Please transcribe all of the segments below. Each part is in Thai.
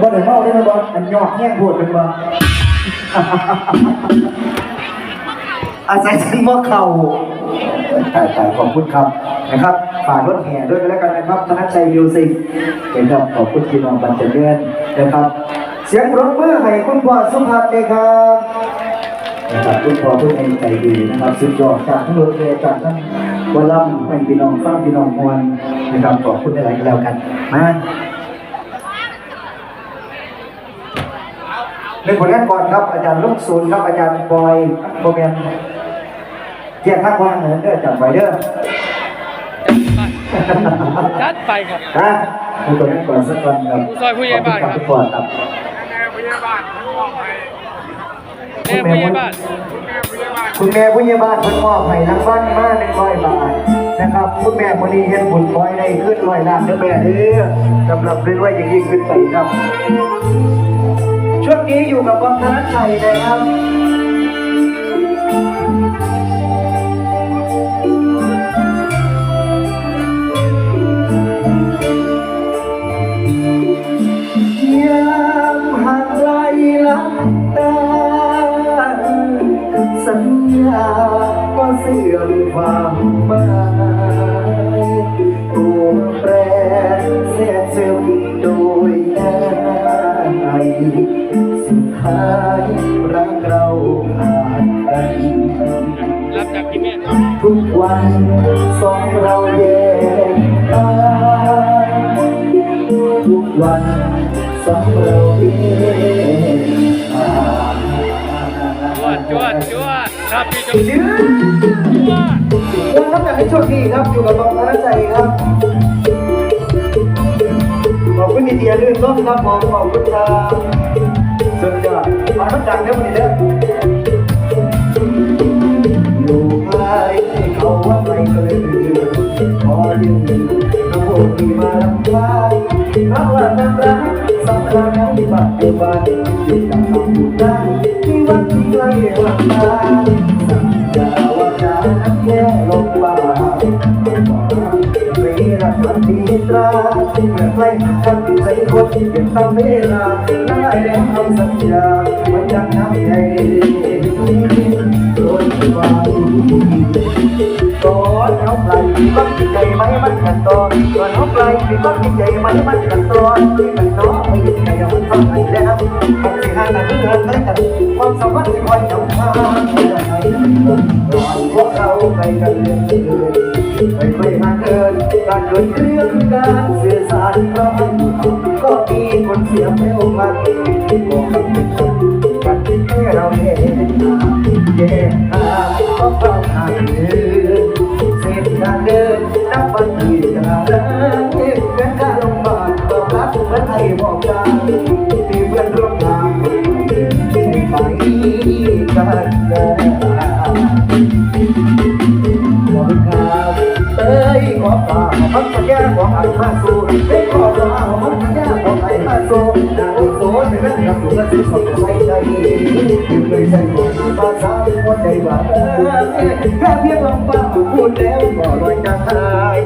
บ่ได้เมาได้ไหมบ่อันยอกแห้งโพดเป็นบ่อาศัยฉันว่าเข่าตายตายขอบคุณครับนะครับฝากรถแห่ด้วยกันแล้วกันนะครับธนชัยมิวสิกเป็นครับขอบคุณพี่น้องบันเจิญนะครับ เสียงปรบมือให้คุณพ่อสุภาพเลยครับนะครับคุณพ่อผู้ให้ใจดีนะครับสุดยอดจากทั้งรถเมล์จากทั้งวอลลัมให้พี่น้องฟังพี่น้องมวลนะครับขอบคุณอะไรกันแล้วกันมา หนึ่งผลงานก่อนครับ อาจารย์ลูกศูนย์ครับอาจารย์บอยโบเมเกียรติทักว่างเหมือนเด้อจากไวเดอร์จัดไปครับฮะผู้ผลงานก่อนสักวันครับผู้ซอยผู้ใหญ่บ้านครับขอบคุณครับทุกคนครับแม่ผู้ใหญ่บ้านคุณแม่ผู้ใหญ่บ้านเพิ่นมอบให้รางวัลมาหนึ่งร้อยบาทนะครับคุณแม่มื้อนี้เฮ็ดบุญคอยได้ขึ้นร้อยล้านเด้อแม่เด้อสำหรับเรื่อยๆอย่างยิ่งขึ้นไปครับ ช่วงนี้อยู่กับวังธนชัยนะครับยามห่างไกลลับตา สัญญาก็เสื่อมความหมาย สุดท้ายรักเราขาดกันรับจากพี่แม่ทุกวันสองเราแยกทางทุกวันสองเราเองทางจวดจวดจวดครับพี่จวดยืนจวดวันน้ำหนักให้โชคดีครับอยู่กับบางพระใจครับขอบคุณดีเดียลื่นร่มครับผมขอบคุณครับ สุดยอดมาน้ำดังนะวันนี้เด้อลูกไม่เขาว่าไม่เลยลืมขอยืนน้ำโมที่มาลำพายเพราะว่าน้ำรักสำคัญในปัจจุบันที่จะทำอยู่ได้ที่วันที่ไกลหลังตาสัญญา มันดีตราเมื่อใครคนใจคนที่เป็นตามเวลาได้แล้วทำสัญญามันยังน้ำใจโดนวางตอนเอาไกลบังใจไหมมันกันตอนตอนเอาไกลบังใจไหมมันกันตอนที่มันน้องไม่ยินใจมันทำให้แล้วมันสิหากันเพื่อนได้กันความสัมพันธ์ที่คอย ๆไปไปหาเกินการเกิดเรื่องการสื่อสารเพราะมันก็มีคนเสียไม่โอกาสบอกกันกันให้เราเห็นแยกทางก็เฝ้าทางเดิน เอ้ยขอฝากพักสัญญาของอันมาสู่เอ้ขอฝากพักสัญญาของอันมาสู่นางโสดเป็นกับอยู่กันที่สดใสใจอยู่เคยใช้คนภาษาคนใดว่าแค่เพียงลำบากพูดแล้วก็ลอยจะหาย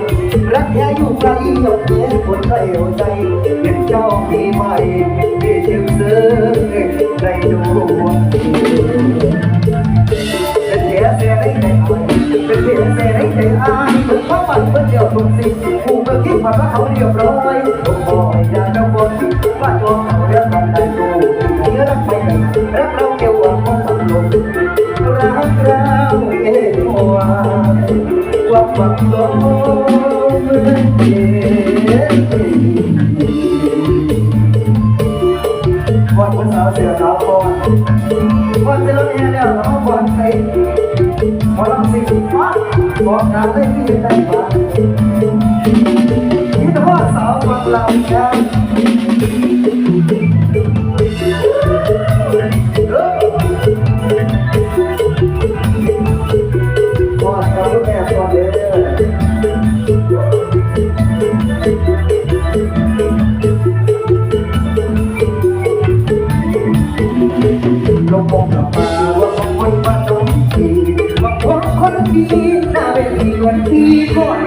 รักแท้อยู่ไกลยกเย็นคนใครเอาใจเป็นเจ้าปีใหม่ที่จึงซื้อได้ดูเป็นเสียเสียได้ใจอายเป็นเสียเสีย ทุกสิ่งผู้เมื่อคิดว่าเขาเรียบร้อยผมบอกอย่าเจ้าคนว่าตัวเขาเรียกกันได้ดูเนื้อรักไปรักเราเกี่ยวกับความตกลงรักเราเกี่ยวกับความตกลงเหมือนเดิมวันวันสาวเสือสาวก่อนวัน บอกการได้ที่ได้มาที่ตัวสาววันเราเนี่ยก่อนเราแม่ก่อนเด้อลงมองกลับมาว่าคนมันตรงที่ว่าคนคนดี เป็นที่วันที่ก่อน